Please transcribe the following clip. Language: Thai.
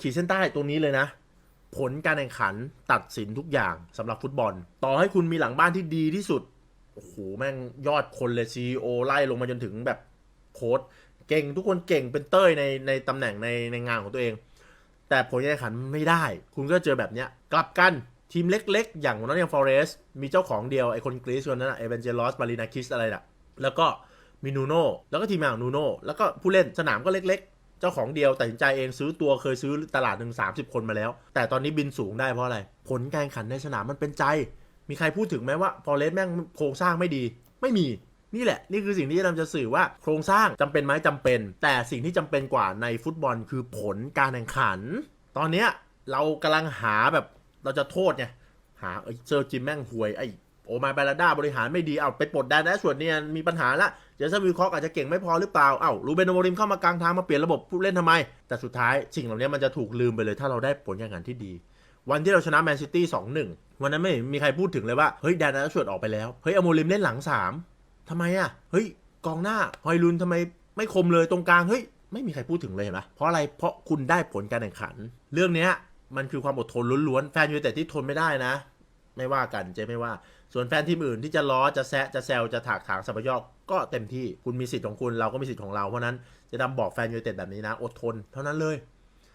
ขีดเส้นใต้ตรงนี้เลยนะ ผลการแข่งขันตัดสินทุกอย่างสำหรับฟุตบอล ต่อให้คุณมีหลังบ้านที่ดีที่สุดโอ้โหแม่งยอดคนเลยซีโอไล่ลงมาจนถึงแบบโค้ดเก่งทุกคนเก่งเป็นเต้ยในในตำแหน่งในในงานของตัวเอง แต่ผลการแข่งขันไม่ได้ คุณก็เจอแบบเนี้ยกลับกันทีมเล็กๆ อย่างนอตติงฟอเรสมีเจ้าของเดียว ไอคนกรีซคนนั้นอะเอเวนเจลอสมารีนาคิสอะไรน่ะ แล้วก็มีนูโน่แล้วก็ทีมงานของนูโน่แล้วก็ผู้เล่นสนามก็เล็กๆ เจ้าของเดียวตัดสินใจเองซื้อตัวเคยซื้อตลาดหนึ่งสามสิบคนมาแล้ว แต่ตอนนี้บินสูงได้เพราะอะไร ผลการแข่งขันในสนามมันเป็นใจ มีใครพูดถึงไหมว่าฟอเรสแม่งโครงสร้างไม่ดี ไม่มีนี่แหละ นี่คือสิ่งที่เราจะสื่อว่าโครงสร้างจำเป็นไหมจำเป็น แต่สิ่งที่จำเป็นกว่าในฟุตบอลคือผลการแข่งขัน ตอนเนี้ยเรากำลังหาแบบเราจะโทษไงหาเซอร์จิมแม่งห่วยไอ้ โอมาบาลาด้าบริหารไม่ดีเอาไปปลดแดนแอชวดเนี่ยมีปัญหาละเจสันวิลคอกอาจจะเก่งไม่พอหรือเปล่าเอ้ารูเบนโมริมเข้ามากลางทางมาเปลี่ยนระบบผู้เล่นทำไม แต่สุดท้ายสิ่งเหล่านี้มันจะถูกลืมไปเลยถ้าเราได้ผลการแข่งขันที่ดี วันที่เราชนะแมนซิตี้สองหนึ่งวันนั้นไม่มีใครพูดถึงเลยว่าเฮ้ยแดนแอชวดออกไปแล้วเฮ้ยอโมริมเล่นหลังสามทำไมอะเฮ้ยกองหน้าฮอยลุนทำไมไม่คมเลยตรงกลางเฮ้ยไม่มีใครพูดถึงเลยเห็นไหมเพราะอะไรเพราะคุณได้ผลการแข่งขัน เรื่องเนี้ยมันคือความอดทนล้วนๆแฟนยูไนเต็ดที่ทนไม่ได้นะ ไม่ว่ากันเจ๊ไม่ว่า ส่วนแฟนทีมอื่นที่จะล้อจะแซะจะแซวจะถากถางสับยอกก็เต็มที่คุณมีสิทธิ์ของคุณเราก็มีสิทธิ์ของเราเพราะนั้นจะดำบอกแฟนยูไนเต็ดแบบนี้นะ อดทนเท่านั้นเลย